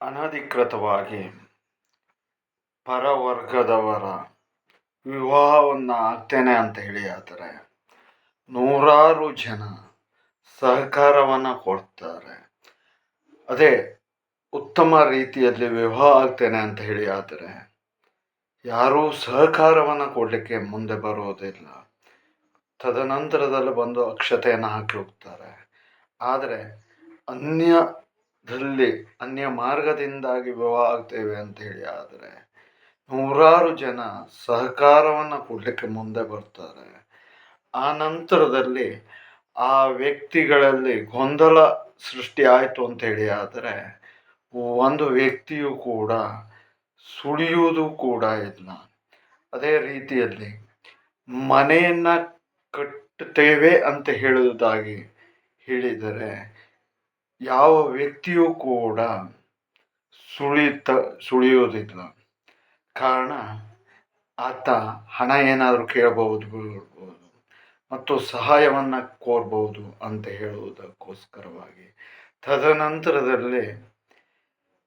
ಅನಧಿಕೃತವಾಗಿ ಪರವರ್ಗದವರ ವಿವಾಹವನ್ನು ಆಗ್ತೇನೆ ಅಂತ ಹೇಳಿ ಆದರೆ ನೂರಾರು ಜನ ಸಹಕಾರವನ್ನು ಕೊಡ್ತಾರೆ. ಅದೇ ಉತ್ತಮ ರೀತಿಯಲ್ಲಿ ವಿವಾಹ ಆಗ್ತೇನೆ ಅಂತ ಹೇಳಿ ಆದರೆ ಯಾರೂ ಸಹಕಾರವನ್ನು ಕೊಡಲಿಕ್ಕೆ ಮುಂದೆ ಬರೋದಿಲ್ಲ. ತದನಂತರದಲ್ಲಿ ಬಂದು ಅಕ್ಷತೆಯನ್ನು ಹಾಕಿ ಹೋಗ್ತಾರೆ. ಆದರೆ ಅನ್ಯದಲ್ಲಿ ಅನ್ಯ ಮಾರ್ಗದಿಂದಾಗಿ ವಿವಾಹ ಆಗ್ತೇವೆ ಅಂತ ಹೇಳಿ ಆದರೆ ನೂರಾರು ಜನ ಸಹಕಾರವನ್ನು ಕೊಡಲಿಕ್ಕೆ ಮುಂದೆ ಬರ್ತಾರೆ. ಆ ನಂತರದಲ್ಲಿ ಆ ವ್ಯಕ್ತಿಗಳಲ್ಲಿ ಗೊಂದಲ ಸೃಷ್ಟಿ ಆಯಿತು ಅಂತ ಹೇಳಿ ಆದರೆ ಒಂದು ವ್ಯಕ್ತಿಯು ಕೂಡ ಸುಳಿಯುವುದು ಕೂಡ ಇಲ್ಲ. ಅದೇ ರೀತಿಯಲ್ಲಿ ಮನೆಯನ್ನು ಕಟ್ಟುತ್ತೇವೆ ಅಂತ ಹೇಳುವುದಾಗಿ ಹೇಳಿದರೆ ಯಾವ ವ್ಯಕ್ತಿಯೂ ಕೂಡ ಸುಳಿತ, ಸುಳಿಯೋದಿಲ್ಲ. ಕಾರಣ, ಆತ ಹಣ ಏನಾದರೂ ಕೇಳಬಹುದು ಮತ್ತು ಸಹಾಯವನ್ನು ಕೋರ್ಬೋದು ಅಂತ ಹೇಳುವುದಕ್ಕೋಸ್ಕರವಾಗಿ. ತದನಂತರದಲ್ಲಿ,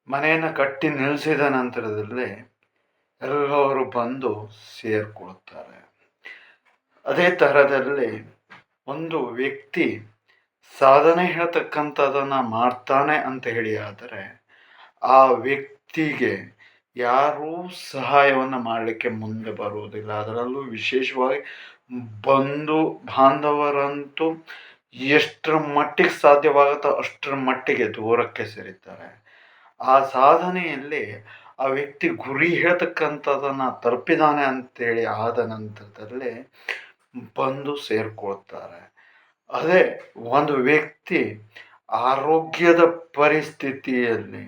ಮನೆಯನ್ನು ಕಟ್ಟಿ ನಿಲ್ಲಿಸಿದ ನಂತರದಲ್ಲೇ ಎಲ್ಲರೂ ಬಂದು ಸೇರಿಕೊಳ್ಳುತ್ತಾರೆ. ಅದೇ ಥರದಲ್ಲಿ ಒಂದು ವ್ಯಕ್ತಿ ಸಾಧನೆ ಹೇಳ್ತಕ್ಕಂಥದ್ದನ್ನು ಮಾಡ್ತಾನೆ ಅಂತ ಹೇಳಿ ಆದರೆ ಆ ವ್ಯಕ್ತಿಗೆ ಯಾರೂ ಸಹಾಯವನ್ನು ಮಾಡಲಿಕ್ಕೆ ಮುಂದೆ ಬರುವುದಿಲ್ಲ. ಅದರಲ್ಲೂ ವಿಶೇಷವಾಗಿ ಬಂಧು ಬಾಂಧವರಂತೂ ಎಷ್ಟರ ಮಟ್ಟಿಗೆ ಸಾಧ್ಯವಾಗುತ್ತೋ ಅಷ್ಟರ ಮಟ್ಟಿಗೆ ದೂರಕ್ಕೆ ಸೇರಿದ್ದಾರೆ. ಆ ಸಾಧನೆಯಲ್ಲಿ ಆ ವ್ಯಕ್ತಿ ಗುರಿ ಹೇಳ್ತಕ್ಕಂಥದ್ದನ್ನು ತಲುಪಿದಾನೆ ಅಂತೇಳಿ ಆದ ನಂತರದಲ್ಲಿ ಬಂದು ಸೇರಿಕೊಳ್ತಾರೆ. ಅದೇ ಒಂದು ವ್ಯಕ್ತಿ ಆರೋಗ್ಯದ ಪರಿಸ್ಥಿತಿಯಲ್ಲಿ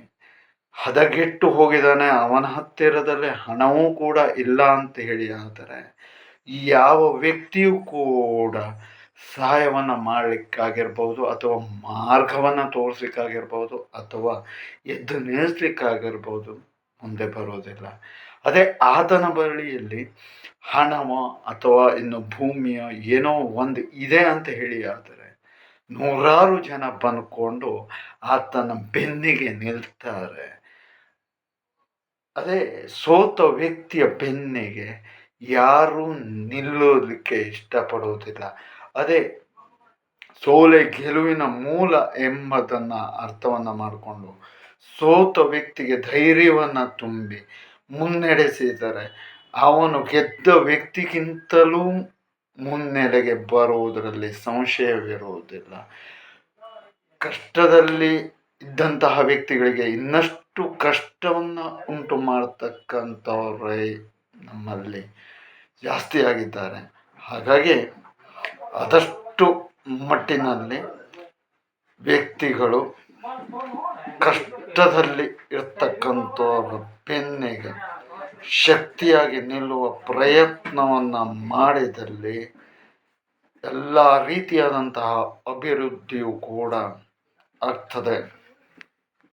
ಹದಗೆಟ್ಟು ಹೋಗಿದ್ದಾನೆ, ಅವನ ಹತ್ತಿರದಲ್ಲಿ ಹಣವೂ ಕೂಡ ಇಲ್ಲ ಅಂತ ಹೇಳಿ ಆದರೆ ಯಾವ ವ್ಯಕ್ತಿಯೂ ಕೂಡ ಸಹಾಯವನ್ನು ಮಾಡಲಿಕ್ಕಾಗಿರ್ಬೋದು ಅಥವಾ ಮಾರ್ಗವನ್ನು ತೋರಿಸ್ಲಿಕ್ಕಾಗಿರ್ಬೋದು ಅಥವಾ ಎದ್ದು ನಿಲ್ಲಿಸ್ಲಿಕ್ಕಾಗಿರ್ಬೋದು ಮುಂದೆ ಬರೋದಿಲ್ಲ. ಅದೇ ಆತನ ಬಳಿಯಲ್ಲಿ ಹಣವೋ ಅಥವಾ ಇನ್ನು ಭೂಮಿಯೋ ಏನೋ ಒಂದು ಇದೆ ಅಂತ ಹೇಳಿ ಆದರೆ ನೂರಾರು ಜನ ಬಂದ್ಕೊಂಡು ಆತನ ಬೆನ್ನಿಗೆ ನಿಲ್ತಾರೆ. ಅದೇ ಸೋತ ವ್ಯಕ್ತಿಯ ಬೆನ್ನಿಗೆ ಯಾರೂ ನಿಲ್ಲೋದಕ್ಕೆ ಇಷ್ಟಪಡೋದಿಲ್ಲ. ಅದೇ ಸೋಲೆ ಗೆಲುವಿನ ಮೂಲ ಎಂಬುದನ್ನು ಅರ್ಥವನ್ನು ಮಾಡಿಕೊಂಡು ಸೋತ ವ್ಯಕ್ತಿಗೆ ಧೈರ್ಯವನ್ನು ತುಂಬಿ ಮುನ್ನಡೆಸಿದರೆ ಅವನು ಗೆದ್ದ ವ್ಯಕ್ತಿಗಿಂತಲೂ ಮುನ್ನೆಡೆಗೆ ಬರುವುದರಲ್ಲಿ ಸಂಶಯವಿರುವುದಿಲ್ಲ. ಕಷ್ಟದಲ್ಲಿ ಇದ್ದಂತಹ ವ್ಯಕ್ತಿಗಳಿಗೆ ಇನ್ನಷ್ಟು ಕಷ್ಟವನ್ನು ಉಂಟು ಮಾಡತಕ್ಕಂಥವರೇ ನಮ್ಮಲ್ಲಿ ಜಾಸ್ತಿ ಆಗಿದ್ದಾರೆ ಹಾಗಾಗಿ ಆದಷ್ಟು ಮಟ್ಟಿನಲ್ಲಿ ವ್ಯಕ್ತಿಗಳು ಕಷ್ಟದಲ್ಲಿ ಇರ್ತಕ್ಕಂಥವ್ರ ಬೆನ್ನಿಗೆ ಶಕ್ತಿಯಾಗಿ ನಿಲ್ಲುವ ಪ್ರಯತ್ನವನ್ನು ಮಾಡಿದಲ್ಲಿ ಎಲ್ಲ ರೀತಿಯಾದಂತಹ ಅಭಿವೃದ್ಧಿಯು ಕೂಡ ಆಗ್ತದೆ.